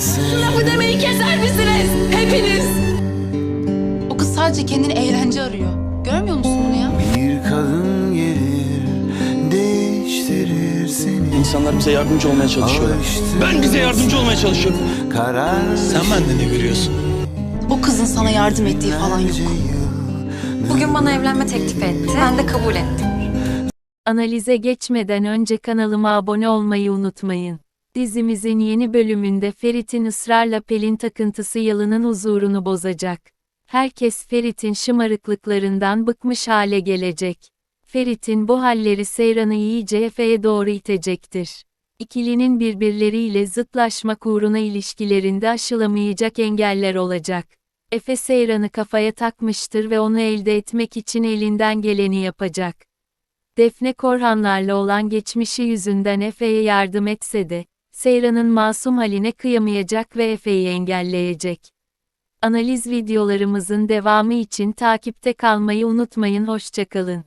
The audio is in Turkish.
sen Lafı demeyi keser misiniz? Hepiniz. O kız sadece kendini eğlence arıyor. Görmüyor musun bunu ya? Bir kadın gelir değiştirir seni İnsanlar bize yardımcı olmaya çalışıyorlar. Ben bize yardımcı olmaya çalışıyorum. Karar Sen bende ne görüyorsun? O kızın sana yardım ettiği falan yok. Bugün bana evlenme teklif etti. Ben de kabul ettim. Analize geçmeden önce kanalıma abone olmayı unutmayın. Dizimizin yeni bölümünde Ferit'in ısrarla Pelin takıntısı Yalın'ın huzurunu bozacak. Herkes Ferit'in şımarıklıklarından bıkmış hale gelecek. Ferit'in bu halleri Seyran'ı iyice Efe'ye doğru itecektir. İkilinin birbirleriyle zıtlaşmak uğruna ilişkilerinde aşılamayacak engeller olacak. Efe Seyran'ı kafaya takmıştır ve onu elde etmek için elinden geleni yapacak. Defne Korhanlarla olan geçmişi yüzünden Efe'ye yardım etse de, Seyran'ın masum haline kıyamayacak ve Efe'yi engelleyecek. Analiz videolarımızın devamı için takipte kalmayı unutmayın hoşçakalın.